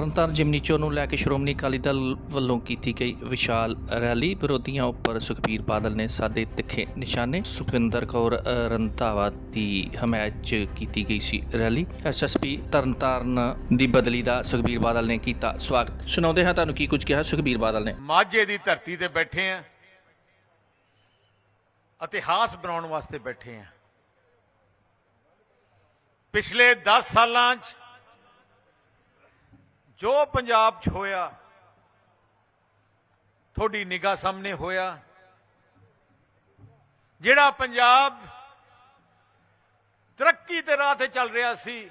ਤਰਨਤਾਰਨ ਜਿਮਨੀਚੋ ਨੂੰ ਲੈ ਕੇ ਸ਼੍ਰੋਮਣੀ ਅਕਾਲੀ ਦਲ ਵੱਲੋਂ ਕੀਤੀ ਗਈ ਵਿਸ਼ਾਲ ਰੈਲੀ। ਵਿਰੋਧੀਆਂ ਉੱਪਰ ਸੁਖਬੀਰ ਬਾਦਲ ਨੇ ਸਾਦੇ ਤਿੱਖੇ ਨਿਸ਼ਾਨੇ। ਸੁਖਵਿੰਦਰ ਕੌਰ ਰੰਧਾਵਾ ਦੀ ਹਮਾਇਤ 'ਚ ਕੀਤੀ ਗਈ ਸੀ ਰੈਲੀ। ਐਸਐਸਪੀ ਤਰਨਤਾਰਨ ਦੀ ਬਦਲੀ ਦਾ ਸੁਖਬੀਰ ਬਾਦਲ ਨੇ ਕੀਤਾ ਸਵਾਗਤ। ਸੁਣਾਉਂਦੇ ਹਾਂ ਤੁਹਾਨੂੰ ਕੀ ਕੁਝ ਕਿਹਾ ਸੁਖਬੀਰ ਬਾਦਲ ਨੇ। ਮਾਝੇ ਦੀ ਧਰਤੀ ਤੇ ਬੈਠੇ ਆ ਇਤਿਹਾਸ ਬਣਾਉਣ ਵਾਸਤੇ ਬੈਠੇ ਆ। ਪਿਛਲੇ 10 ਸਾਲਾਂ 'ਚ ਜੋ ਪੰਜਾਬ 'ਚ ਹੋਇਆ, ਤੁਹਾਡੀ ਨਿਗਾਹ ਸਾਹਮਣੇ ਹੋਇਆ, ਜਿਹੜਾ ਪੰਜਾਬ ਤਰੱਕੀ ਦੇ ਰਾਹ ਤੇ ਚੱਲ ਰਿਹਾ ਸੀ,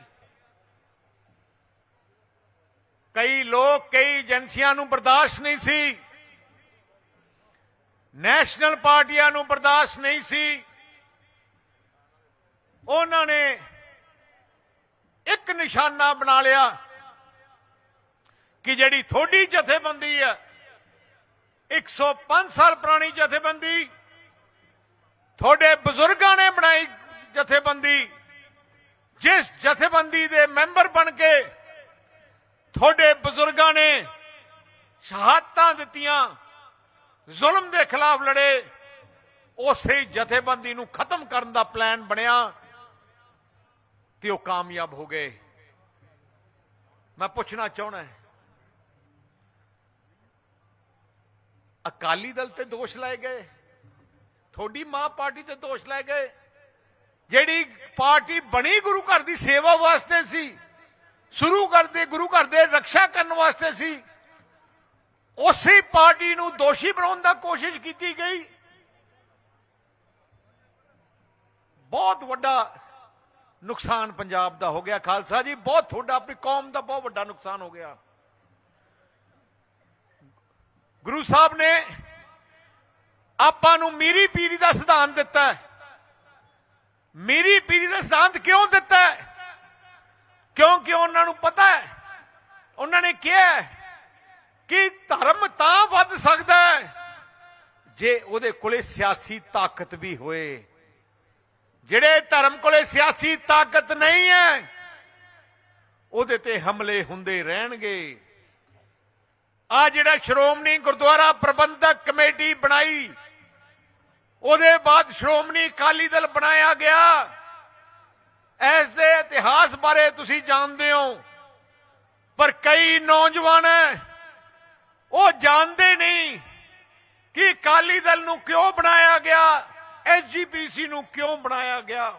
ਕਈ ਲੋਕ, ਕਈ ਏਜੰਸੀਆਂ ਨੂੰ ਬਰਦਾਸ਼ਤ ਨਹੀਂ ਸੀ, ਨੈਸ਼ਨਲ ਪਾਰਟੀਆਂ ਨੂੰ ਬਰਦਾਸ਼ਤ ਨਹੀਂ ਸੀ, ਉਹਨਾਂ ਨੇ ਇੱਕ ਨਿਸ਼ਾਨਾ ਬਣਾ ਲਿਆ। ਕਿ ਜਿਹੜੀ ਥੋੜੀ ਜਥੇਬੰਦੀ ਹੈ 105 ਸਾਲ ਪੁਰਾਣੀ ਜਥੇਬੰਦੀ, ਤੁਹਾਡੇ ਬਜ਼ੁਰਗਾਂ ਨੇ ਬਣਾਈ ਜਥੇਬੰਦੀ, ਜਿਸ ਜਥੇਬੰਦੀ ਦੇ ਮੈਂਬਰ ਬਣ ਕੇ ਤੁਹਾਡੇ ਬਜ਼ੁਰਗਾਂ ਨੇ ਸ਼ਹਾਦਤਾਂ ਦਿੱਤੀਆਂ, ਜ਼ੁਲਮ ਦੇ ਖਿਲਾਫ ਲੜੇ, ਉਸੇ ਜਥੇਬੰਦੀ ਨੂੰ ਖਤਮ ਕਰਨ ਦਾ ਪਲਾਨ ਬਣਿਆ ਤੇ ਉਹ ਕਾਮਯਾਬ ਹੋ ਗਏ। ਮੈਂ ਪੁੱਛਣਾ ਚਾਹਣਾ ਅਕਾਲੀ ਦਲ ਤੇ ਦੋਸ਼ ਲਾਏ ਗਏ। ਤੁਹਾਡੀ ਮਾਂ ਪਾਰਟੀ ਤੇ ਦੋਸ਼ ਲਾਏ ਗਏ। ਜਿਹੜੀ ਪਾਰਟੀ ਬਣੀ ਗੁਰੂ ਘਰ ਦੀ ਸੇਵਾ ਵਾਸਤੇ ਸੀ, ਸ਼ੁਰੂ ਕਰਦੇ ਗੁਰੂ ਘਰ ਦੇ ਰੱਖਿਆ ਕਰਨ ਵਾਸਤੇ ਸੀ, ਉਸੇ ਪਾਰਟੀ ਨੂੰ ਦੋਸ਼ੀ ਬਣਾਉਣ ਦਾ ਕੋਸ਼ਿਸ਼ ਕੀਤੀ ਗਈ। ਬਹੁਤ ਵੱਡਾ ਨੁਕਸਾਨ ਪੰਜਾਬ ਦਾ ਹੋ ਗਿਆ, ਖਾਲਸਾ ਜੀ। ਬਹੁਤ ਤੁਹਾਡਾ, ਆਪਣੀ ਕੌਮ ਦਾ ਬਹੁਤ ਵੱਡਾ ਨੁਕਸਾਨ ਹੋ ਗਿਆ। ਗੁਰੂ ਸਾਹਿਬ ਨੇ ਆਪਾਂ ਨੂੰ ਮੀਰੀ ਪੀਰੀ ਦਾ ਸਿਧਾਂਤ ਦਿੱਤਾ ਹੈ। ਮੀਰੀ ਪੀਰੀ ਦਾ ਸਿਧਾਂਤ ਕਿਉਂ ਦਿੱਤਾ ਹੈ? ਕਿਉਂਕਿ ਉਹਨਾਂ ਨੂੰ ਪਤਾ ਹੈ, ਉਹਨਾਂ ਨੇ ਕਿਹਾ ਕਿ ਧਰਮ ਤਾਂ ਵੱਧ ਸਕਦਾ ਹੈ ਜੇ ਉਹਦੇ ਕੋਲੇ ਸਿਆਸੀ ਤਾਕਤ ਵੀ ਹੋਏ। ਜਿਹੜੇ ਧਰਮ ਕੋਲੇ ਸਿਆਸੀ ਤਾਕਤ ਨਹੀਂ ਹੈ, ਉਹਦੇ ਤੇ ਹਮਲੇ ਹੁੰਦੇ ਰਹਿਣਗੇ। ਆ ਜਿਹੜਾ ਸ਼੍ਰੋਮਣੀ ਗੁਰਦੁਆਰਾ ਪ੍ਰਬੰਧਕ ਕਮੇਟੀ ਬਣਾਈ, ਉਹਦੇ ਬਾਅਦ ਸ਼੍ਰੋਮਣੀ ਅਕਾਲੀ ਦਲ ਬਣਾਇਆ ਗਿਆ। ਇਸ ਦੇ ਇਤਿਹਾਸ ਬਾਰੇ ਤੁਸੀਂ ਜਾਣਦੇ ਹੋ, ਪਰ ਕਈ ਨੌਜਵਾਨ ਉਹ ਜਾਣਦੇ ਨਹੀਂ ਕਿ ਅਕਾਲੀ ਦਲ ਨੂੰ ਕਿਉਂ ਬਣਾਇਆ ਗਿਆ ਐਸਜੀਪੀਸੀ ਨੂੰ ਕਿਉਂ ਬਣਾਇਆ ਗਿਆ।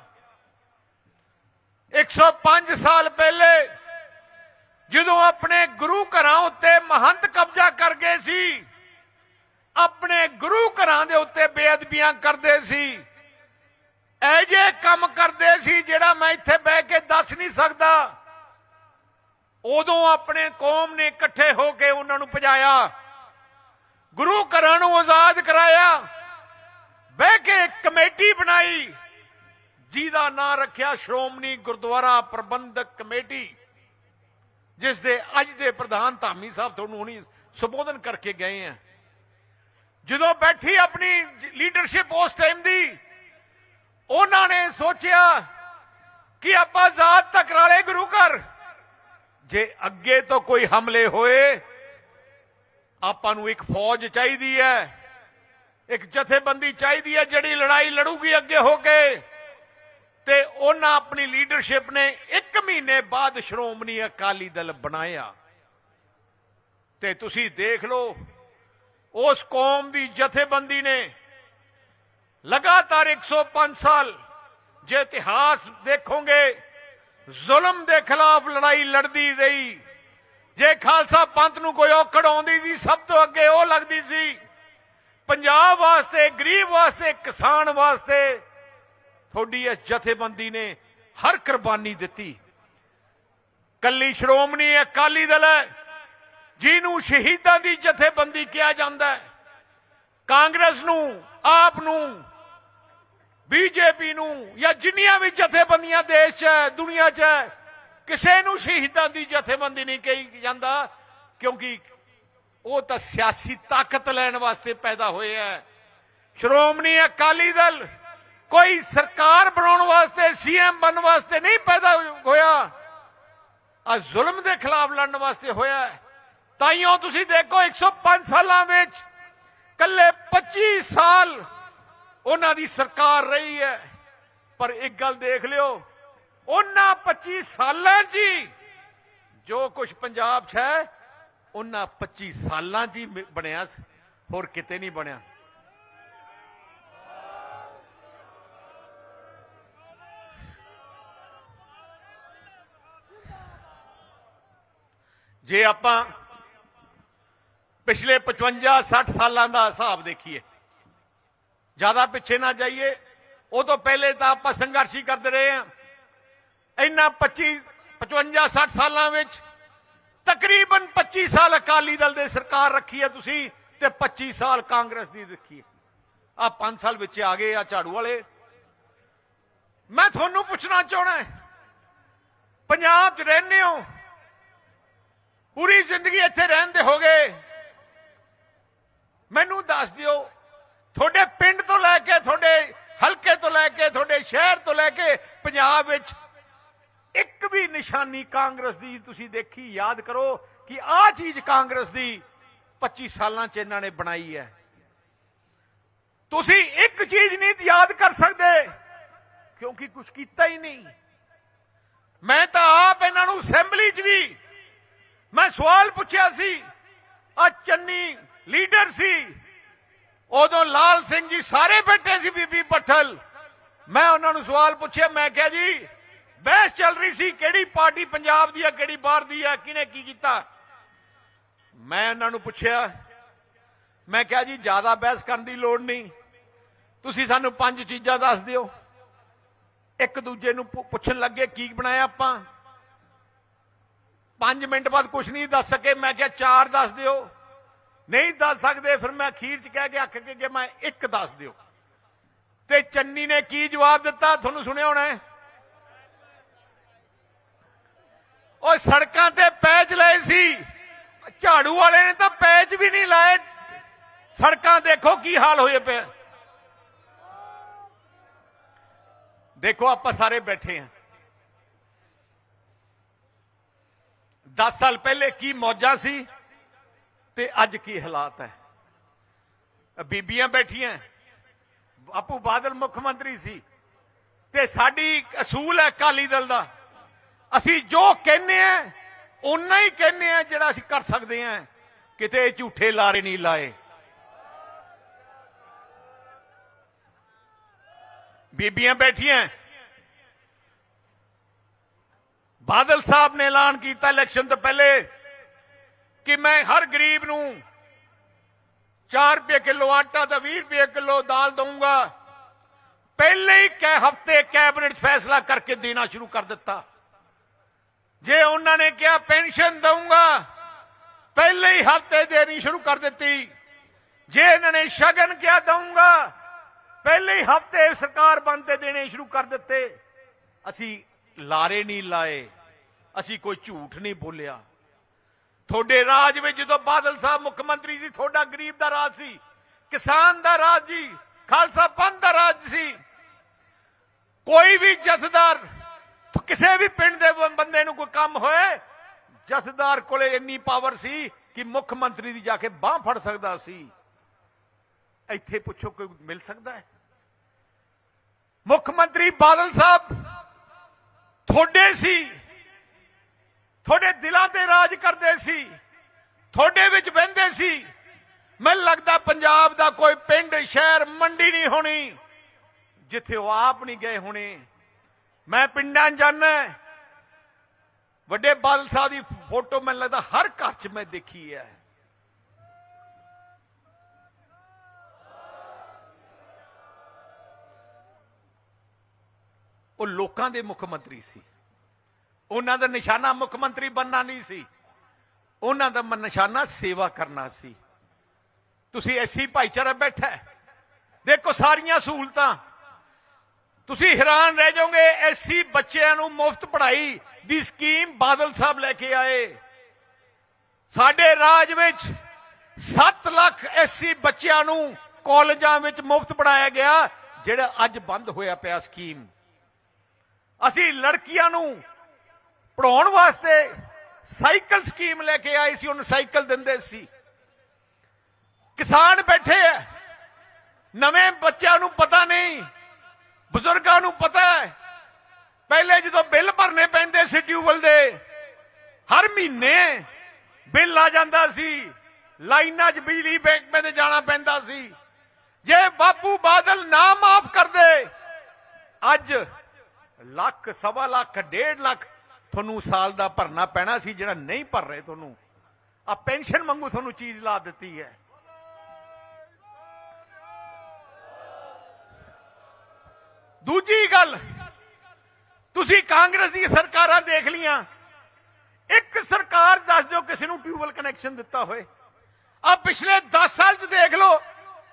105 ਸਾਲ ਪਹਿਲੇ ਜਦੋਂ ਆਪਣੇ ਗੁਰੂ ਘਰਾਂ ਉੱਤੇ ਮਹੰਤ ਕਬਜ਼ਾ ਕਰ ਗਏ ਸੀ, ਆਪਣੇ ਗੁਰੂ ਘਰਾਂ ਦੇ ਉੱਤੇ ਬੇਅਦਬੀਆਂ ਕਰਦੇ ਸੀ, ਇਹ ਜੇ ਕੰਮ ਕਰਦੇ ਸੀ ਜਿਹੜਾ ਮੈਂ ਇੱਥੇ ਬਹਿ ਕੇ ਦੱਸ ਨਹੀਂ ਸਕਦਾ। ਉਦੋਂ ਆਪਣੇ ਕੌਮ ਨੇ ਇਕੱਠੇ ਹੋ ਕੇ ਉਹਨਾਂ ਨੂੰ ਭਜਾਇਆ, ਗੁਰੂ ਘਰਾਂ ਨੂੰ ਆਜ਼ਾਦ ਕਰਾਇਆ, ਬਹਿ ਕੇ ਕਮੇਟੀ ਬਣਾਈ, ਜਿਹਦਾ ਨਾਂ ਰੱਖਿਆ ਸ਼੍ਰੋਮਣੀ ਗੁਰਦੁਆਰਾ ਪ੍ਰਬੰਧਕ ਕਮੇਟੀ। ਜਿਸ ਦੇ ਅੱਜ ਦੇ ਪ੍ਰਧਾਨ ਧਾਮੀ ਸਾਹਿਬ ਤੁਹਾਨੂੰ ਹੁਣੀ ਸੰਬੋਧਨ ਕਰਕੇ ਗਏ ਆ। ਜਦੋਂ ਬੈਠੀ ਆਪਣੀ ਲੀਡਰਸ਼ਿਪ ਉਸ ਟਾਈਮ ਦੀ, ਉਹਨਾਂ ਨੇ ਸੋਚਿਆ ਕਿ ਆਪਾਂ ਆਜ਼ਾਦ ਟਕਰਾਲੇ ਗੁਰੂ ਘਰ। ਜੇ ਅੱਗੇ ਤੋਂ ਕੋਈ ਹਮਲੇ ਹੋਏ, ਆਪਾਂ ਨੂੰ ਇੱਕ ਫੌਜ ਚਾਹੀਦੀ ਹੈ, ਇੱਕ ਜਥੇਬੰਦੀ ਚਾਹੀਦੀ ਹੈ, ਜਿਹੜੀ ਲੜਾਈ ਲੜੂਗੀ ਅੱਗੇ ਹੋ ਕੇ। ਤੇ ਉਹਨਾਂ ਆਪਣੀ ਲੀਡਰਸ਼ਿਪ ਨੇ 1 ਮਹੀਨੇ ਬਾਅਦ ਸ਼੍ਰੋਮਣੀ ਅਕਾਲੀ ਦਲ ਬਣਾਇਆ। ਤੇ ਤੁਸੀਂ ਦੇਖ ਲਓ, ਉਸ ਕੌਮ ਦੀ ਜਥੇਬੰਦੀ ਨੇ ਲਗਾਤਾਰ 105 ਸਾਲ ਜੇ ਇਤਿਹਾਸ ਦੇਖੋਗੇ, ਜ਼ੁਲਮ ਦੇ ਖਿਲਾਫ ਲੜਾਈ ਲੜਦੀ ਰਹੀ। ਜੇ ਖਾਲਸਾ ਪੰਥ ਨੂੰ ਕੋਈ ਔਕੜ ਆਉਂਦੀ ਸੀ, ਸਭ ਤੋਂ ਅੱਗੇ ਉਹ ਲੱਗਦੀ ਸੀ, ਪੰਜਾਬ ਵਾਸਤੇ, ਗਰੀਬ ਵਾਸਤੇ, ਕਿਸਾਨ ਵਾਸਤੇ ਤੁਹਾਡੀ ਇਸ ਜਥੇਬੰਦੀ ਨੇ ਹਰ ਕੁਰਬਾਨੀ ਦਿੱਤੀ। ਕੱਲੀ ਸ਼੍ਰੋਮਣੀ ਅਕਾਲੀ ਦਲ ਹੈ, ਜਿਹਨੂੰ ਸ਼ਹੀਦਾਂ ਦੀ ਜਥੇਬੰਦੀ ਕਿਹਾ ਜਾਂਦਾ ਹੈ। ਕਾਂਗਰਸ ਨੂੰ, ਆਪ ਨੂੰ, ਬੀਜੇਪੀ ਨੂੰ ਜਾਂ ਜਿੰਨੀਆਂ ਵੀ ਜਥੇਬੰਦੀਆਂ ਦੇਸ਼ 'ਚ ਹੈ, ਦੁਨੀਆ 'ਚ ਹੈ, ਕਿਸੇ ਨੂੰ ਸ਼ਹੀਦਾਂ ਦੀ ਜਥੇਬੰਦੀ ਨਹੀਂ ਕਹੀ ਜਾਂਦਾ, ਕਿਉਂਕਿ ਉਹ ਤਾਂ ਸਿਆਸੀ ਤਾਕਤ ਲੈਣ ਵਾਸਤੇ ਪੈਦਾ ਹੋਏ ਹੈ। ਸ਼੍ਰੋਮਣੀ ਅਕਾਲੀ ਦਲ ਕੋਈ ਸਰਕਾਰ ਬਣਾਉਣ ਵਾਸਤੇ, ਸੀਐਮ ਬਣਨ ਵਾਸਤੇ ਨਹੀਂ ਪੈਦਾ ਹੋਇਆ। ਆ ਜ਼ੁਲਮ ਦੇ ਖਿਲਾਫ ਲੜਨ ਵਾਸਤੇ ਹੋਇਆ ਹੈ। ਤਾਈਓ ਤੁਸੀਂ ਦੇਖੋ 105 ਸਾਲਾਂ ਵਿੱਚ ਕੱਲੇ 25 ਸਾਲ ਉਹਨਾਂ ਦੀ ਸਰਕਾਰ ਰਹੀ ਹੈ। ਪਰ ਇੱਕ ਗੱਲ ਦੇਖ ਲਿਓ, ਉਹਨਾਂ 25 ਸਾਲਾਂ 'ਚ ਹੀ ਜੋ ਕੁਝ ਪੰਜਾਬ 'ਚ ਹੈ, ਉਹਨਾਂ 25 ਸਾਲਾਂ 'ਚ ਹੀ ਬਣਿਆ ਹੋਰ ਕਿਤੇ ਨਹੀਂ ਬਣਿਆ। ਜੇ ਆਪਾਂ ਪਿਛਲੇ 55 60 ਸਾਲਾਂ ਦਾ ਹਿਸਾਬ ਦੇਖੀਏ, ਜ਼ਿਆਦਾ ਪਿੱਛੇ ਨਾ ਜਾਈਏ, ਉਹ ਤੋਂ ਪਹਿਲੇ ਤਾਂ ਆਪਾਂ ਸੰਘਰਸ਼ ਹੀ ਕਰਦੇ ਰਹੇ ਹਾਂ। ਇੰਨਾ 25 55 60 ਸਾਲਾਂ ਵਿੱਚ ਤਕਰੀਬਨ 25 ਸਾਲ ਅਕਾਲੀ ਦਲ ਦੇ ਸਰਕਾਰ ਰੱਖੀ ਹੈ ਤੁਸੀਂ ਤੇ 25 ਸਾਲ ਕਾਂਗਰਸ ਦੀ ਰੱਖੀ ਹੈ। ਆ 5 ਸਾਲ ਵਿੱਚ ਆ ਗਏ ਆ ਝਾੜੂ ਵਾਲੇ। ਮੈਂ ਤੁਹਾਨੂੰ ਪੁੱਛਣਾ ਚਾਹਣਾ ਪੰਜਾਬ 'ਚ ਰਹਿੰਦੇ ਹੋ? ਪੂਰੀ ਜ਼ਿੰਦਗੀ ਇੱਥੇ ਰਹਿਣ ਦੇ ਹੋਗੇ ਮੈਨੂੰ ਦੱਸ ਦਿਓ, ਤੁਹਾਡੇ ਪਿੰਡ ਤੋਂ ਲੈ ਕੇ, ਤੁਹਾਡੇ ਹਲਕੇ ਤੋਂ ਲੈ ਕੇ, ਤੁਹਾਡੇ ਸ਼ਹਿਰ ਤੋਂ ਲੈ ਕੇ ਪੰਜਾਬ ਵਿੱਚ ਇੱਕ ਵੀ ਨਿਸ਼ਾਨੀ ਕਾਂਗਰਸ ਦੀ ਤੁਸੀਂ ਦੇਖੀ, ਯਾਦ ਕਰੋ ਕਿ ਆਹ ਚੀਜ਼ ਕਾਂਗਰਸ ਦੀ 25 ਸਾਲਾਂ ਚ ਇਹਨਾਂ ਨੇ ਬਣਾਈ ਹੈ। ਤੁਸੀਂ ਇੱਕ ਚੀਜ਼ ਨਹੀਂ ਯਾਦ ਕਰ ਸਕਦੇ, ਕਿਉਂਕਿ ਕੁਝ ਕੀਤਾ ਹੀ ਨਹੀਂ। ਮੈਂ ਤਾਂ ਆਪ ਇਹਨਾਂ ਨੂੰ ਅਸੈਂਬਲੀ 'ਚ ਵੀ ਮੈਂ ਸਵਾਲ ਪੁੱਛਿਆ ਸੀ ਆ ਚੰਨੀ ਲੀਡਰ ਸੀ। ਉਦੋਂ ਲਾਲ ਸਿੰਘ ਜੀ ਸਾਰੇ ਬੈਠੇ ਸੀ ਬੀਬੀ ਪੱਠਲ। ਮੈਂ ਉਹਨਾਂ ਨੂੰ ਸਵਾਲ ਪੁੱਛਿਆ, ਮੈਂ ਕਿਹਾ ਜੀ, ਬਹਿਸ ਚੱਲ ਰਹੀ ਸੀ, ਕਿਹੜੀ ਪਾਰਟੀ ਪੰਜਾਬ ਦੀ ਹੈ ਕਿਹੜੀ ਬਾਹਰ ਦੀ ਹੈ ਕਿਹਨੇ ਕੀ ਕੀਤਾ? ਮੈਂ ਉਹਨਾਂ ਨੂੰ ਪੁੱਛਿਆ, ਮੈਂ ਕਿਹਾ ਜੀ, ਜ਼ਿਆਦਾ ਬਹਿਸ ਕਰਨ ਦੀ ਲੋੜ ਨਹੀਂ। ਤੁਸੀਂ ਸਾਨੂੰ ਪੰਜ ਚੀਜ਼ਾਂ ਦੱਸ ਦਿਓ। ਇੱਕ ਦੂਜੇ ਨੂੰ ਪੁੱਛਣ ਲੱਗੇ, ਕੀ ਬਣਾਇਆ ਆਪਾਂ? 5 ਮਿੰਟ ਬਾਅਦ ਕੁਝ ਨਹੀਂ ਦੱਸ ਸਕੇ, ਮੈਂ ਕਿਹਾ ਚਾਰ ਦੱਸ ਦਿਓ। ਨਹੀਂ ਦੱਸ ਸਕਦੇ, ਫਿਰ ਮੈਂ ਅਖੀਰ ਚ ਕਹਿ ਕੇ ਅੱਖ ਕੇ ਕਿ ਮੈਂ ਇੱਕ ਦੱਸ ਦਿਓ। ਤੇ ਚੰਨੀ ਨੇ ਕੀ ਜਵਾਬ ਦਿੱਤਾ? ਤੁਹਾਨੂੰ ਸੁਣਿਆ ਹੋਣਾ ਹੈ? ਉਹ ਸੜਕਾਂ ਤੇ ਪੈਚ ਲਏ ਸੀ। ਝਾੜੂ ਵਾਲੇ ਨੇ ਤਾਂ ਪੈਚ ਵੀ ਨਹੀਂ ਲਾਏ। ਸੜਕਾਂ ਦੇਖੋ ਕੀ ਹਾਲ ਹੋਏ ਪਏ। ਦੇਖੋ, ਆਪਾਂ ਸਾਰੇ ਬੈਠੇ ਹਾਂ। 10 ਸਾਲ ਪਹਿਲੇ ਕੀ ਮੌਜਾਂ ਸੀ ਤੇ ਅੱਜ ਕੀ ਹਾਲਾਤ ਹੈ? ਬੀਬੀਆਂ ਬੈਠੀਆਂ ਆਪੂ ਬਾਦਲ ਮੁੱਖ ਮੰਤਰੀ ਸੀ ਤੇ ਸਾਡੀ ਅਸੂਲ ਹੈ ਅਕਾਲੀ ਦਲ ਦਾ। ਅਸੀਂ ਜੋ ਕਹਿੰਨੇ ਆ ਓਨਾ ਹੀ ਕਹਿੰਨੇ ਆ ਜਿਹੜਾ ਅਸੀਂ ਕਰ ਸਕਦੇ ਆ ਕਿਤੇ ਝੂਠੇ ਲਾਰੇ ਨਹੀਂ ਲਾਏ। ਬੀਬੀਆਂ ਬੈਠੀਆਂ ਬਾਦਲ ਸਾਹਿਬ ਨੇ ਐਲਾਨ ਕੀਤਾ ਇਲੈਕਸ਼ਨ ਤੋਂ ਪਹਿਲੇ ਕਿ ਮੈਂ ਹਰ ਗਰੀਬ ਨੂੰ 4 ਰੁਪਏ ਕਿਲੋ ਆਟਾ ਤੇ 20 ਰੁਪਏ ਕਿਲੋ ਦਾਲ ਦਊਂਗਾ। ਪਹਿਲੇ ਹੀ ਕੈ ਹਫ਼ਤੇ ਕੈਬਨਿਟ ਫੈਸਲਾ ਕਰਕੇ ਦੇਣਾ ਸ਼ੁਰੂ ਕਰ ਦਿੱਤਾ। ਜੇ ਉਹਨਾਂ ਨੇ ਕਿਹਾ ਪੈਨਸ਼ਨ ਦਊਂਗਾ, ਪਹਿਲੇ ਹੀ ਹਫ਼ਤੇ ਦੇਣੀ ਸ਼ੁਰੂ ਕਰ ਦਿੱਤੀ। ਜੇ ਇਹਨਾਂ ਨੇ ਸ਼ਗਨ ਕਿਹਾ ਦਊਂਗਾ, ਪਹਿਲੇ ਹੀ ਹਫ਼ਤੇ ਸਰਕਾਰ ਬੰਦ ਤੇ ਦੇਣੇ ਸ਼ੁਰੂ ਕਰ ਦਿੱਤੇ। ਅਸੀਂ ਲਾਰੇ ਨਹੀਂ ਲਾਏ। ਅਸੀਂ ਕੋਈ ਝੂਠ ਨਹੀਂ ਬੋਲਿਆ। ਤੁਹਾਡੇ ਰਾਜ ਵਿੱਚ ਜਦੋਂ ਬਾਦਲ ਸਾਹਿਬ ਮੁੱਖ ਮੰਤਰੀ ਸੀ, ਤੁਹਾਡਾ ਗਰੀਬ ਦਾ ਰਾਜ ਸੀ, ਕਿਸਾਨ ਦਾ ਰਾਜ ਜੀ ਖਾਲਸਾ ਪੰਥ ਦਾ ਰਾਜ ਸੀ, ਕੋਈ ਵੀ ਜਥੇਦਾਰ, ਕਿਸੇ ਵੀ ਪਿੰਡ ਦੇ ਬੰਦੇ ਨੂੰ ਕੋਈ ਕੰਮ ਹੋਏ, ਜਥੇਦਾਰ ਕੋਲੇ ਇੰਨੀ ਪਾਵਰ ਸੀ ਕਿ ਮੁੱਖ ਮੰਤਰੀ ਦੀ ਜਾ ਕੇ ਬਾਹ ਫੜ ਸਕਦਾ ਸੀ। ਇੱਥੇ ਪੁੱਛੋ ਕੋਈ ਮਿਲ ਸਕਦਾ ਹੈ? ਮੁੱਖ ਮੰਤਰੀ ਬਾਦਲ ਸਾਹਿਬ, ਤੁਹਾਡੇ ਸੀ। ਤੁਹਾਡੇ ਦਿਲਾਂ ਤੇ ਰਾਜ ਕਰਦੇ ਸੀ, ਤੁਹਾਡੇ ਵਿੱਚ ਬਹਿੰਦੇ ਸੀ। ਮੈਨੂੰ ਲੱਗਦਾ ਪੰਜਾਬ ਦਾ ਕੋਈ ਪਿੰਡ, ਸ਼ਹਿਰ ਮੰਡੀ ਨਹੀਂ ਹੋਣੀ, ਜਿੱਥੇ ਉਹ ਆਪ ਨਹੀਂ ਗਏ ਹੋਣੇ। ਮੈਂ ਪਿੰਡਾਂ 'ਚ ਜਾਣਾ ਵੱਡੇ ਬਾਦਲ ਸਾਹਿਬ ਦੀ ਫੋਟੋ ਮੈਨੂੰ ਲੱਗਦਾ ਹਰ ਘਰ 'ਚ ਮੈਂ ਦੇਖੀ ਹੈ। ਉਹ ਲੋਕਾਂ ਦੇ ਮੁੱਖ ਮੰਤਰੀ ਸੀ। ਉਹਨਾਂ ਦਾ ਨਿਸ਼ਾਨਾ ਮੁੱਖ ਮੰਤਰੀ ਬੰਨਾ ਨਹੀਂ ਸੀ। ਉਹਨਾਂ ਦਾ ਮ- ਨਿਸ਼ਾਨਾ ਸੇਵਾ ਕਰਨਾ ਸੀ। ਤੁਸੀਂ ਐਸੀ ਭਾਈਚਾਰਾ ਬੈਠਾ ਦੇਖੋ ਸਾਰੀਆਂ ਸਹੂਲਤਾਂ। ਤੁਸੀਂ ਹੈਰਾਨ ਰਹਿ ਜਾਓਗੇ, ਐਸੀ ਬੱਚਿਆਂ ਨੂੰ ਮੁਫਤ ਪੜ੍ਹਾਈ ਦੀ ਸਕੀਮ ਬਾਦਲ ਸਾਹਿਬ ਲੈ ਕੇ ਆਏ। ਸਾਡੇ ਰਾਜ ਵਿੱਚ 7 ਲੱਖ ਐਸੀ ਬੱਚਿਆਂ ਨੂੰ ਕਾਲਜਾਂ ਵਿੱਚ ਮੁਫਤ ਪੜਾਇਆ ਗਿਆ, ਜਿਹੜਾ ਅੱਜ ਬੰਦ ਹੋਇਆ ਪਿਆ ਸਕੀਮ। ਅਸੀਂ ਲੜਕੀਆਂ ਨੂੰ ਪੜਾਉਣ ਵਾਸਤੇ ਸਾਈਕਲ ਸਕੀਮ ਲੈ ਕੇ ਆਈ ਸੀ, ਉਹਨੂੰ ਸਾਈਕਲ ਦਿੰਦੇ ਸੀ। ਕਿਸਾਨ ਬੈਠੇ ਐ। ਨਵੇਂ ਬੱਚਿਆਂ ਨੂੰ ਪਤਾ ਨਹੀਂ, ਬਜ਼ੁਰਗਾਂ ਨੂੰ ਪਤਾ ਹੈ ਪਹਿਲੇ ਜਦੋਂ ਬਿੱਲ ਭਰਨੇ ਪੈਂਦੇ ਸੀ ਟਿਊਬਲ ਦੇ, ਹਰ ਮਹੀਨੇ ਬਿੱਲ ਆ ਜਾਂਦਾ ਸੀ। ਲਾਈਨਾਂ 'ਚ ਬਿਜਲੀ ਬੈਂਕ ਤੇ ਜਾਣਾ ਪੈਂਦਾ ਸੀ। ਜੇ ਬਾਪੂ ਬਾਦਲ ਨਾ ਮਾਫ ਕਰਦੇ, ਅੱਜ ਲੱਖ, ਸਵਾ ਲੱਖ, ਡੇਢ ਲੱਖ ਤੁਹਾਨੂੰ ਸਾਲ ਦਾ ਭਰਨਾ ਪੈਣਾ ਸੀ, ਜਿਹੜਾ ਨਹੀਂ ਭਰ ਰਹੇ ਤੁਹਾਨੂੰ। ਆ ਪੈਨਸ਼ਨ ਮੰਗੂ ਤੁਹਾਨੂੰ ਚੀਜ਼ ਲਾ ਦਿੱਤੀ ਹੈ। ਦੂਜੀ ਗੱਲ, ਤੁਸੀਂ ਕਾਂਗਰਸ ਦੀ ਸਰਕਾਰਾਂ ਦੇਖ ਲੀਆਂ ਇੱਕ ਸਰਕਾਰ ਦੱਸ ਦਿਓ, ਕਿਸੇ ਨੂੰ ਟਿਊਬਲ ਕਨੈਕਸ਼ਨ ਦਿੱਤਾ ਹੋਏ। ਆ ਪਿਛਲੇ 10 ਸਾਲ ਚ ਦੇਖ ਲਓ,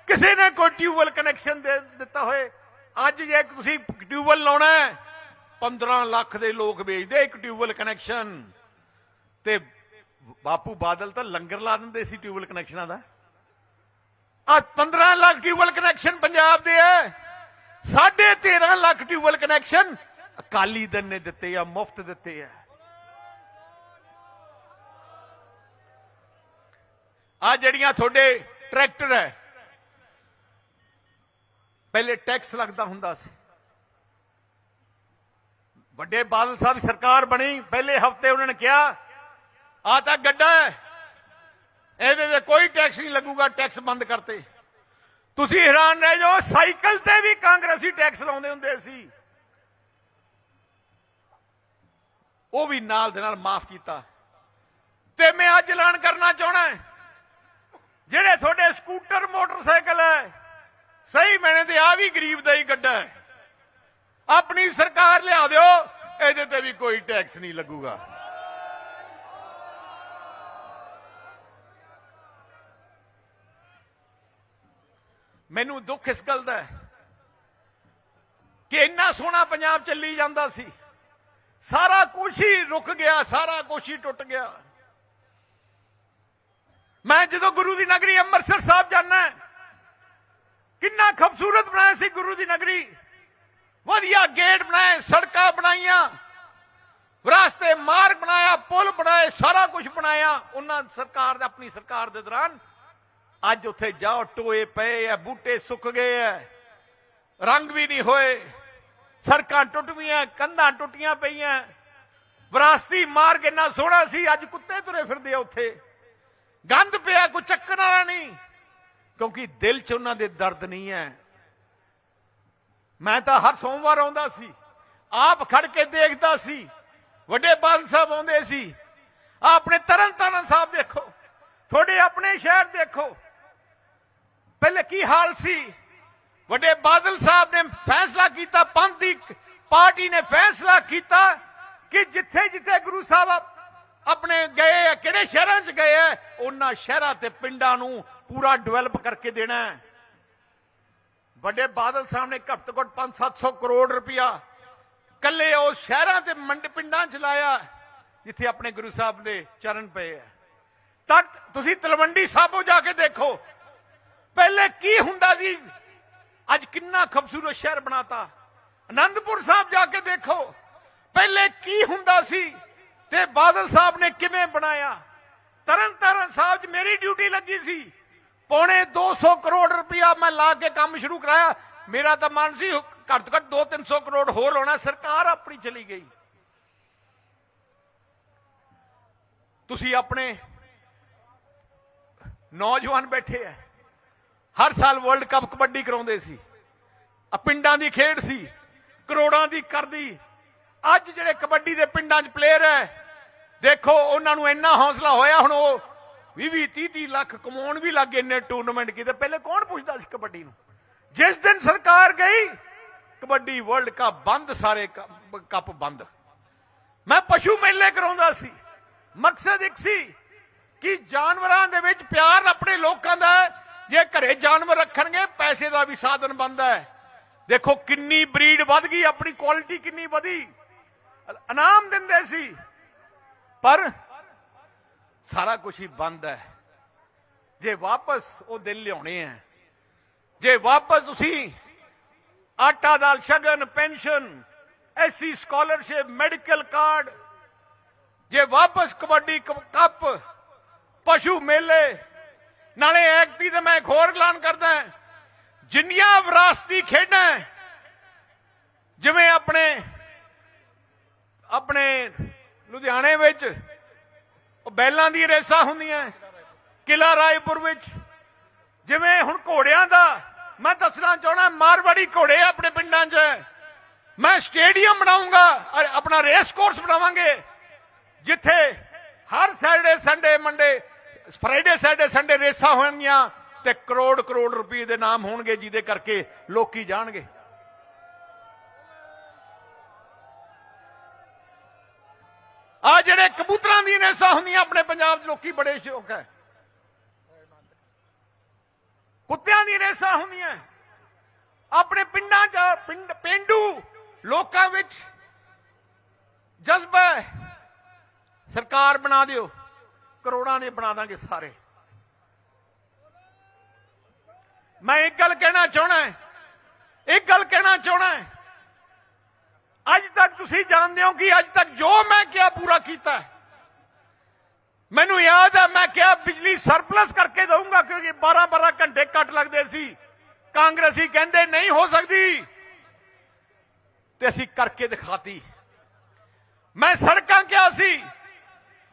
ਕਿਸੇ ਨੇ ਕੋਈ ਟਿਊਬਲ ਕਨੈਕਸ਼ਨ ਦੇ ਦਿੱਤਾ ਹੋਏ। ਅੱਜ ਜੇ ਤੁਸੀਂ ਟਿਊਬਲ ਲਾਉਣਾ ਹੈ 15 ਲੱਖ ਦੇ ਲੋਕ ਵੇਚਦੇ ਇੱਕ ਟਿਊਬਲ ਕਨੈਕਸ਼ਨ। ਤੇ ਬਾਪੂ ਬਾਦਲ ਤਾਂ ਲੰਗਰ ਲਾ ਦਿੰਦੇ ਸੀ ਟਿਊਬਲ ਕਨੈਕਸ਼ਨਾਂ ਦਾ। ਆ 15 ਲੱਖ ਟਿਊਬਲ ਕਨੈਕਸ਼ਨ ਪੰਜਾਬ ਦੇ ਹੈ। ਸਾਢੇ 13 ਲੱਖ ਟਿਊਬਲ ਕਨੈਕਸ਼ਨ ਅਕਾਲੀ ਦਲ ਨੇ ਦਿੱਤੇ ਆ, ਮੁਫਤ ਦਿੱਤੇ ਆ। ਆ ਜਿਹੜੀਆਂ ਤੁਹਾਡੇ ਟਰੈਕਟਰ ਹੈ, ਪਹਿਲੇ ਟੈਕਸ ਲੱਗਦਾ ਹੁੰਦਾ ਸੀ। ਵੱਡੇ ਬਾਦਲ ਸਾਹਿਬ ਸਰਕਾਰ ਬਣੀ, ਪਹਿਲੇ ਹਫ਼ਤੇ ਉਹਨਾਂ ਨੇ ਕਿਹਾ, ਆ ਤਾਂ ਗੱਡਾ ਹੈ, ਇਹਦੇ ਤੇ ਕੋਈ ਟੈਕਸ ਨਹੀਂ ਲੱਗੂਗਾ ਟੈਕਸ ਬੰਦ ਕਰਤੇ। ਤੁਸੀਂ ਹੈਰਾਨ ਰਹਿ ਜਾਓ, ਸਾਈਕਲ ਤੇ ਵੀ ਕਾਂਗਰਸੀ ਟੈਕਸ ਲਾਉਂਦੇ ਹੁੰਦੇ ਸੀ। ਉਹ ਵੀ ਨਾਲ ਦੇ ਨਾਲ ਮਾਫ ਕੀਤਾ। ਤੇ ਮੈਂ ਅੱਜ ਐਲਾਨ ਕਰਨਾ ਚਾਹਣਾ ਜਿਹੜੇ ਤੁਹਾਡੇ ਸਕੂਟਰ, ਮੋਟਰਸਾਈਕਲ ਹੈ, ਸਹੀ ਮੈਨੇ ਤੇ ਆ ਵੀ ਗਰੀਬ ਦਾ ਹੀ ਗੱਡਾ ਹੈ। ਆਪਣੀ ਸਰਕਾਰ ਲਿਆ ਦਿਓ, ਇਹਦੇ ਤੇ ਵੀ ਕੋਈ ਟੈਕਸ ਨਹੀਂ ਲੱਗੂਗਾ। ਮੈਨੂੰ ਦੁੱਖ ਇਸ ਗੱਲ ਦਾ ਹੈ ਕਿ ਇੰਨਾ ਸੋਹਣਾ ਪੰਜਾਬ ਚੱਲੀ ਜਾਂਦਾ ਸੀ। ਸਾਰਾ ਕੁਝ ਹੀ ਰੁਕ ਗਿਆ, ਸਾਰਾ ਕੁਝ ਹੀ ਟੁੱਟ ਗਿਆ। ਮੈਂ ਜਦੋਂ ਗੁਰੂ ਦੀ ਨਗਰੀ ਅੰਮ੍ਰਿਤਸਰ ਸਾਹਿਬ ਜਾਣਾ ਕਿੰਨਾ ਖੂਬਸੂਰਤ ਬਣਾਇਆ ਸੀ ਗੁਰੂ ਦੀ ਨਗਰੀ। ਵਧੀਆ ਗੇਟ ਬਣਾਏ, ਸੜਕਾਂ ਬਣਾਈਆਂ, ਰਸਤੇ ਮਾਰਗ ਬਣਾਇਆ, ਪੁਲ ਬਣਾਏ, ਸਾਰਾ ਕੁਝ ਬਣਾਇਆ। ਉਹਨਾਂ ਸਰਕਾਰ ਦੇ ਆਪਣੀ ਸਰਕਾਰ ਦੇ ਦੌਰਾਨ ਅੱਜ ਉੱਥੇ ਜਾਓ, ਟੋਏ ਪਏ ਆ ਬੂਟੇ ਸੁੱਕ ਗਏ ਆ ਰੰਗ ਵੀ ਨਹੀਂ ਹੋਏ, ਸੜਕਾਂ ਟੁੱਟ ਗਈਆਂ ਕੰਧਾਂ ਟੁੱਟੀਆਂ ਪਈਆਂ। ਵਿਰਾਸਤੀ ਮਾਰਗ ਇੰਨਾ ਸੋਹਣਾ ਸੀ, ਅੱਜ ਕੁੱਤੇ ਤੁਰੇ ਫਿਰਦੇ ਆ ਉੱਥੇ। ਗੰਦ ਪਿਆ, ਕੋਈ ਚੱਕਣ ਵਾਲਾ ਨਹੀਂ, ਕਿਉਂਕਿ ਦਿਲ 'ਚ ਉਹਨਾਂ ਦੇ ਦਰਦ ਨਹੀਂ ਹੈ ਮੈਂ ਤਾਂ ਹਰ ਸੋਮਵਾਰ ਆਉਂਦਾ ਸੀ। ਆਪ ਖੜ ਕੇ ਦੇਖਦਾ ਸੀ। ਵੱਡੇ ਬਾਦਲ ਸਾਹਿਬ ਆਉਂਦੇ ਸੀ। ਆਹ ਆਪਣੇ ਤਰਨ ਤਾਰਨ ਸਾਹਿਬ ਦੇਖੋ। ਤੁਹਾਡੇ ਆਪਣੇ ਸ਼ਹਿਰ ਦੇਖੋ। ਪਹਿਲੇ ਕੀ ਹਾਲ ਸੀ? ਵੱਡੇ ਬਾਦਲ ਸਾਹਿਬ ਨੇ ਫੈਸਲਾ ਕੀਤਾ ਪੰਥ ਦੀ ਪਾਰਟੀ ਨੇ ਫੈਸਲਾ ਕੀਤਾ ਕਿ ਜਿੱਥੇ ਜਿੱਥੇ ਗੁਰੂ ਸਾਹਿਬ ਆਪਣੇ ਗਏ ਆ, ਕਿਹੜੇ ਸ਼ਹਿਰਾਂ 'ਚ ਗਏ ਆ, ਉਹਨਾਂ ਸ਼ਹਿਰਾਂ ਤੇ ਪਿੰਡਾਂ ਨੂੰ ਪੂਰਾ ਡਿਵੈਲਪ ਕਰਕੇ ਦੇਣਾ ਹੈ। ਵੱਡੇ ਬਾਦਲ ਸਾਹਿਬ ਨੇ ਘੱਟ ਤੋਂ ਘੱਟ 5-700 ਕਰੋੜ ਰੁਪਇਆ। ਕੱਲੇ ਉਹ ਸ਼ਹਿਰਾਂ ਤੇ ਮੰਡ ਪਿੰਡਾਂ 'ਚ ਲਾਇਆ, ਜਿੱਥੇ ਆਪਣੇ ਗੁਰੂ ਸਾਹਿਬ ਦੇ ਚਰਨ ਪਏ ਆ। ਤੱਕ ਤੁਸੀਂ ਤਲਵੰਡੀ ਸਾਬੋ ਜਾ ਕੇ ਦੇਖੋ। ਪਹਿਲੇ ਕੀ ਹੁੰਦਾ ਸੀ? ਅੱਜ ਕਿੰਨਾ ਖੂਬਸੂਰਤ ਸ਼ਹਿਰ ਬਣਾਤਾ। ਆਨੰਦਪੁਰ ਸਾਹਿਬ ਜਾ ਕੇ ਦੇਖੋ। ਪਹਿਲੇ ਕੀ ਹੁੰਦਾ ਸੀ? ਤੇ ਬਾਦਲ ਸਾਹਿਬ ਨੇ ਕਿਵੇਂ ਬਣਾਇਆ? ਤਰਨ ਤਾਰਨ ਸਾਹਿਬ 'ਚ ਮੇਰੀ ਡਿਊਟੀ ਲੱਗੀ ਸੀ। ਪੌਣੇ 200 ਕਰੋੜ ਰੁਪਇਆ ਮੈਂ ਲਾ ਕੇ ਕੰਮ ਸ਼ੁਰੂ ਕਰਾਇਆ। ਮੇਰਾ ਤਾਂ ਮਨ ਸੀ ਘੱਟ ਤੋਂ ਘੱਟ 2-300 ਕਰੋੜ ਹੋਰ ਲਾਉਣਾ। ਸਰਕਾਰ ਆਪਣੀ ਚਲੀ ਗਈ। ਤੁਸੀਂ ਆਪਣੇ ਨੌਜਵਾਨ ਬੈਠੇ ਐ ਹਰ ਸਾਲ ਵਰਲਡ ਕੱਪ ਕਬੱਡੀ ਕਰਾਉਂਦੇ ਸੀ। ਆ ਪਿੰਡਾਂ ਦੀ ਖੇਡ ਸੀ। ਕਰੋੜਾਂ ਦੀ ਕਰਦੀ। ਅੱਜ ਜਿਹੜੇ ਕਬੱਡੀ ਦੇ ਪਿੰਡਾਂ 'ਚ ਪਲੇਅਰ ਹੈ, ਦੇਖੋ, ਉਹਨਾਂ ਨੂੰ ਇੰਨਾ ਹੌਸਲਾ ਹੋਇਆ, ਹੁਣ ਉਹ 20 20 30 30 ਲੱਖ ਕਮਾਉਣ ਵੀ ਲੱਗ ਇੰਨੇ ਟੂਰਨਾਮੈਂਟ ਕੀਤੇ। ਪਹਿਲੇ ਕੌਣ ਪੁੱਛਦਾ ਸੀ ਕਬੱਡੀ ਨੂੰ? ਜਿਸ ਦਿਨ ਸਰਕਾਰ ਗਈ, ਕਬੱਡੀ ਵਰਲਡ ਕੱਪ ਬੰਦ, ਸਾਰੇ ਕੱਪ- ਬੰਦ। ਮੈਂ ਪਸ਼ੂ ਮੇਲੇ ਕਰਾਉਂਦਾ ਸੀ। ਮਕਸਦ ਇੱਕ ਸੀ ਕਿ ਜਾਨਵਰਾਂ ਦੇ ਵਿੱਚ ਪਿਆਰ ਆਪਣੇ ਲੋਕਾਂ ਦਾ ਜੇ ਘਰੇ ਜਾਨਵਰ ਰੱਖਣਗੇ, ਪੈਸੇ ਦਾ ਵੀ ਸਾਧਨ ਬਣਦਾ ਹੈ। ਦੇਖੋ ਕਿੰਨੀ ਬਰੀਡ ਵੱਧ ਗਈ, ਆਪਣੀ ਕੁਆਲਿਟੀ ਕਿੰਨੀ ਵਧੀ। ਇਨਾਮ ਦਿੰਦੇ ਸੀ। ਪਰ ਸਾਰਾ ਕੁਝ ਹੀ ਬੰਦ ਹੈ। ਜੇ ਵਾਪਸ ਉਹ ਦਿਨ ਲਿਆਉਣੇ ਆ ਜੇ ਵਾਪਸ ਤੁਸੀਂ ਆਟਾ ਦਾਲ ਸ਼ਗਨ, pension, SC scholarship, medical card, ਜੇ ਵਾਪਸ ਕਬੱਡੀ ਕੱਪ ਪਸ਼ੂ ਮੇਲੇ, ਨਾਲੇ ਐਕਟੀ ਤੇ ਮੈਂ ਇੱਕ ਹੋਰ ਐਲਾਨ ਕਰਦਾ ਜਿੰਨੀਆਂ ਵਿਰਾਸਤੀ ਖੇਡਾਂ ਜਿਵੇਂ ਆਪਣੇ ਆਪਣੇ ਲੁਧਿਆਣੇ ਵਿੱਚ ਉਹ ਬੈਲਾਂ ਦੀ ਰੇਸਾਂ ਹੁੰਦੀਆਂ ਹੈ, ਕਿਲਾ ਰਾਏਪੁਰ ਵਿੱਚ। ਜਿਵੇਂ ਹੁਣ ਘੋੜਿਆਂ ਦਾ ਮੈਂ ਦੱਸਣਾ ਚਾਹਣਾ ਮਾਰਵਾੜੀ ਘੋੜੇ ਆਪਣੇ ਪਿੰਡਾਂ 'ਚ। ਮੈਂ ਸਟੇਡੀਅਮ ਬਣਾਉਂਗਾ ਆਪਣਾ ਰੇਸ ਕੋਰਸ ਬਣਾਵਾਂਗੇ। ਜਿੱਥੇ ਹਰ Saturday Sunday Monday Friday Saturday Sunday ਰੇਸਾਂ ਹੋਣਗੀਆਂ ਤੇ ਕਰੋੜ ਕਰੋੜ ਰੁਪਏ ਦੇ ਨਾਮ ਹੋਣਗੇ ਜਿਹਦੇ ਕਰਕੇ ਲੋਕੀ ਜਾਣਗੇ। ਆ ਜਿਹੜੇ ਕਬੂਤਰਾਂ ਦੀਆਂ ਰੇਸਾਂ ਹੁੰਦੀਆਂ ਆਪਣੇ ਪੰਜਾਬ 'ਚ ਲੋਕੀ ਬੜੇ ਸ਼ੌਕ ਹੈ। ਕੁੱਤਿਆਂ ਦੀਆਂ ਰੇਸਾਂ ਹੁੰਦੀਆਂ ਆਪਣੇ ਪਿੰਡਾਂ 'ਚ, ਪਿੰਡ, ਪਿੰਡੂ ਲੋਕਾਂ ਵਿੱਚ ਜਜ਼ਬਾ ਸਰਕਾਰ ਬਣਾ ਦਿਓ, ਕਰੋੜਾਂ ਦੇ ਬਣਾ ਦਾਂਗੇ ਸਾਰੇ। ਮੈਂ ਇੱਕ ਗੱਲ ਕਹਿਣਾ ਚਾਹਣਾ ਇੱਕ ਗੱਲ ਕਹਿਣਾ ਚਾਹਣਾ ਅੱਜ ਤੱਕ ਤੁਸੀਂ ਜਾਣਦੇ ਹੋ ਕਿ ਅੱਜ ਤੱਕ ਜੋ ਮੈਂ ਕੀਤਾ ਮੈਨੂੰ ਯਾਦ ਹੈ ਮੈਂ ਕਿਹਾ ਬਿਜਲੀ ਸਰਪਲਸ ਕਰਕੇ ਦਊਂਗਾ ਕਿਉਂਕਿ 12 12 ਘੰਟੇ ਕੱਟ ਲੱਗਦੇ ਸੀ। ਕਾਂਗਰਸੀ ਕਹਿੰਦੇ ਨਹੀਂ ਹੋ ਸਕਦੀ। ਤੇ ਅਸੀਂ ਕਰਕੇ ਦਿਖਾਤੀ। ਮੈਂ ਸੜਕਾਂ ਕਿਹਾ ਸੀ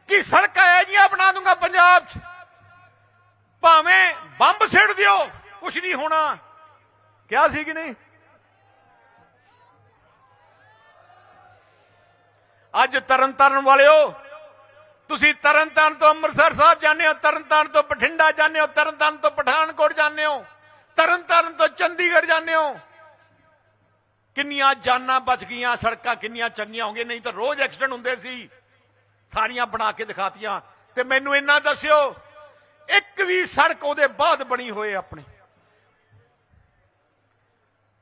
ਕਿ ਸੜਕਾਂ ਇਹ ਜੀਆਂ ਬਣਾ ਦੂੰਗਾ ਪੰਜਾਬ 'ਚ। ਭਾਵੇਂ ਬੰਬ ਸਿੱਟ ਦਿਓ ਕੁਝ ਨਹੀਂ ਹੋਣਾ। ਕਿਹਾ ਸੀ ਕਿ ਨਹੀਂ? ਅੱਜ ਤਰਨਤਾਰਨ ਵਾਲਿਓ, ਤੁਸੀਂ ਤਰਨਤਾਰਨ ਤੋਂ ਅੰਮ੍ਰਿਤਸਰ ਸਾਹਿਬ ਜਾਂਦੇ ਹੋ, ਤਰਨਤਾਰਨ ਤੋਂ ਬਠਿੰਡਾ ਜਾਂਦੇ ਹੋ, ਤਰਨਤਾਰਨ ਤੋਂ ਪਠਾਨਕੋਟ ਜਾਂਦੇ ਹੋ, ਤਰਨਤਾਰਨ ਤੋਂ ਚੰਡੀਗੜ੍ਹ ਜਾਂਦੇ ਹੋ। ਕਿੰਨੀਆਂ ਜਾਨਾਂ ਬਚ ਗਈਆਂ, ਸੜਕਾਂ ਕਿੰਨੀਆਂ ਚੰਗੀਆਂ ਹੋ ਗਈਆਂ, ਨਹੀਂ ਤਾਂ ਰੋਜ਼ ਐਕਸੀਡੈਂਟ ਹੁੰਦੇ ਸੀ। ਸਾਰੀਆਂ ਬਣਾ ਕੇ ਦਿਖਾਤੀਆਂ। ਤੇ ਮੈਨੂੰ ਇੰਨਾ ਦੱਸਿਓ, ਇੱਕ ਵੀ ਸੜਕ ਉਹਦੇ ਬਾਅਦ ਬਣੀ ਹੋਏ ਆਪਣੇ।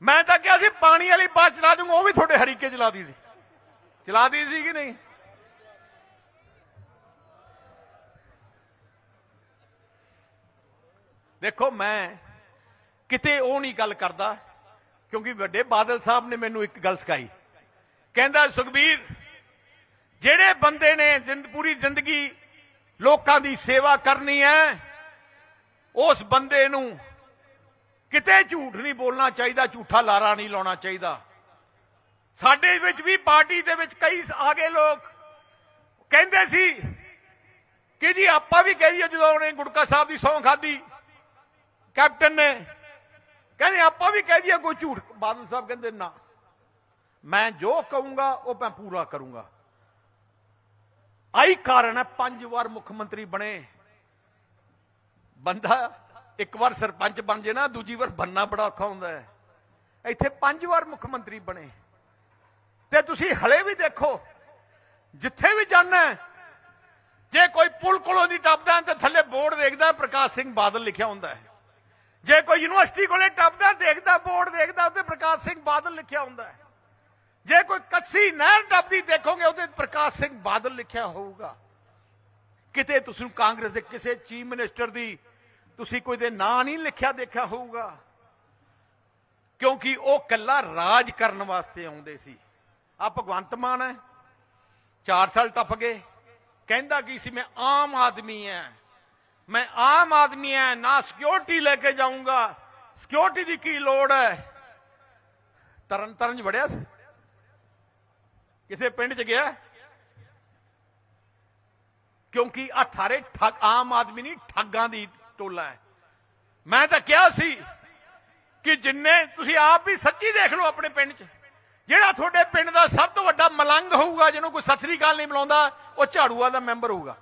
ਮੈਂ ਤਾਂ ਕਿਹਾ ਸੀ, ਪਾਣੀ ਵਾਲੀ ਬੱਸ ਚਲਾ ਦੂੰਗਾ, ਉਹ ਵੀ ਤੁਹਾਡੇ ਹਰੀਕੇ ਚਲਾ ਦੀ ਸੀ। ਚਲਾਦੀ ਸੀ ਕਿ ਨਹੀਂ? ਦੇਖੋ, ਮੈਂ ਕਿਤੇ ਉਹ ਨਹੀਂ ਗੱਲ ਕਰਦਾ, ਕਿਉਂਕਿ ਵੱਡੇ ਬਾਦਲ ਸਾਹਿਬ ਨੇ ਮੈਨੂੰ ਇੱਕ ਗੱਲ ਸਿਖਾਈ। ਕਹਿੰਦਾ, ਸੁਖਬੀਰ, ਜਿਹੜੇ ਬੰਦੇ ਨੇ ਜ਼ਿੰਦ, ਪੂਰੀ ਜ਼ਿੰਦਗੀ ਲੋਕਾਂ ਦੀ ਸੇਵਾ ਕਰਨੀ ਹੈ, ਉਸ ਬੰਦੇ ਨੂੰ ਕਿਤੇ ਝੂਠ ਨਹੀਂ ਬੋਲਣਾ ਚਾਹੀਦਾ, ਝੂਠਾ ਲਾਰਾ ਨਹੀਂ ਲਾਉਣਾ ਚਾਹੀਦਾ। ਸਾਡੇ ਵਿੱਚ ਵੀ ਪਾਰਟੀ ਦੇ ਵਿੱਚ ਕਈ ਆ ਗਏ ਲੋਕ। ਕਹਿੰਦੇ ਸੀ ਕਿ ਜੀ ਆਪਾਂ ਵੀ ਕਹੀਏ ਜਦੋਂ ਉਹਨੇ ਗੁੜਕਾ ਸਾਹਿਬ ਦੀ ਸੌਂ ਖਾਦੀ ਕੈਪਟਨ ਨੇ। ਕਹਿੰਦੇ ਆਪਾਂ ਵੀ ਕਹਿ ਦਈਏ ਕੋਈ ਝੂਠ ਬਾਦਲ ਸਾਹਿਬ ਕਹਿੰਦੇ ਨਾ। ਮੈਂ ਜੋ ਕਹੂੰਗਾ, ਉਹ ਮੈਂ ਪੂਰਾ ਕਰੂੰਗਾ। ਆਈ ਕਾਰਨ ਹੈ, ਪੰਜ ਵਾਰ ਮੁੱਖ ਮੰਤਰੀ ਬਣੇ। ਬੰਦਾ ਇੱਕ ਵਾਰ ਸਰਪੰਚ ਬਣ ਜੇ ਨਾ, ਦੂਜੀ ਵਾਰ ਬੰਨਾ ਬੜਾ ਔਖਾ ਹੁੰਦਾ ਹੈ। ਇੱਥੇ ਪੰਜ ਵਾਰ ਮੁੱਖ ਮੰਤਰੀ ਬਣੇ। ਤੇ ਤੁਸੀਂ ਹਲੇ ਵੀ ਦੇਖੋ, ਜਿੱਥੇ ਵੀ ਜਾਣਾ ਜੇ ਕੋਈ ਪੁਲ ਕੋਲੋਂ ਦੀ ਟੱਪਦਾ, ਤੇ ਥੱਲੇ ਬੋਰਡ ਦੇਖਦਾ ਪ੍ਰਕਾਸ਼ ਸਿੰਘ ਬਾਦਲ ਲਿਖਿਆ ਹੁੰਦਾ ਹੈ। ਜੇ ਕੋਈ ਯੂਨੀਵਰਸਿਟੀ ਕੋਲੇ ਟੱਪਦਾ, ਦੇਖਦਾ, ਬੋਰਡ ਦੇਖਦਾ ਉੱਤੇ ਪ੍ਰਕਾਸ਼ ਸਿੰਘ ਬਾਦਲ ਲਿਖਿਆ ਹੁੰਦਾ ਹੈ। ਜੇ ਕੋਈ ਕੱਚੀ ਨਹਿਰ ਟੱਪਦੀ, ਦੇਖੋਗੇ, ਉਹਦੇ ਪ੍ਰਕਾਸ਼ ਸਿੰਘ ਬਾਦਲ ਲਿਖਿਆ ਹੋਊਗਾ। ਕਿਤੇ ਤੁਸੀਂ ਕਾਂਗਰਸ ਦੇ ਕਿਸੇ ਚੀਫ ਮਿਨਿਸਟਰ ਦੀ ਤੁਸੀਂ ਕੋਈ ਦੇ ਨਾਂ ਨਹੀਂ ਲਿਖਿਆ, ਦੇਖਿਆ ਹੋਊਗਾ। ਕਿਉਂਕਿ ਉਹ ਕੱਲਾ ਰਾਜ ਕਰਨ ਵਾਸਤੇ ਆਉਂਦੇ ਸੀ। ਆ ਭਗਵੰਤ ਮਾਨ ਹੈ। 4 ਸਾਲ ਟੱਪ ਗਏ। ਕਹਿੰਦਾ ਕੀ ਸੀ, ਮੈਂ ਆਮ ਆਦਮੀ ਹਾਂ ਮੈਂ ਆਮ ਆਦਮੀ ਹਾਂ ਨਾ ਸਿਕਿਉਰਿਟੀ ਲੈ ਕੇ ਜਾਊਂਗਾ। ਸਿਕਿਉਰਿਟੀ ਦੀ ਕੀ ਲੋੜ ਹੈ ਤਰਨ ਤਰਨ ਚ ਵੜਿਆ ਸੀ? ਕਿਸੇ ਪਿੰਡ ਚ ਗਿਆ? ਕਿਉਂਕਿ ਆ ਥਾਰੇ ਠੱਗ, ਆਮ ਆਦਮੀ ਨਹੀਂ, ਠੱਗਾਂ ਦੀ ਟੋਲਾ ਹੈ ਮੈਂ ਤਾਂ ਕਿਹਾ ਸੀ ਕਿ ਜਿੰਨੇ ਤੁਸੀਂ ਆਪ ਵੀ ਸੱਚੀ ਦੇਖ ਲਓ ਆਪਣੇ ਪਿੰਡ 'ਚ। ਜਿਹੜਾ ਤੁਹਾਡੇ ਪਿੰਡ ਦਾ ਸਭ ਤੋਂ ਵੱਡਾ ਮਲੰਗ ਹੋਊਗਾ, ਜਿਹਨੂੰ ਕੋਈ ਸਤਿ ਸ੍ਰੀ ਅਕਾਲ ਨਹੀਂ ਬੁਲਾਉਂਦਾ, ਉਹ ਝਾੜੂਆ ਦਾ ਮੈਂਬਰ ਹੋਊਗਾ।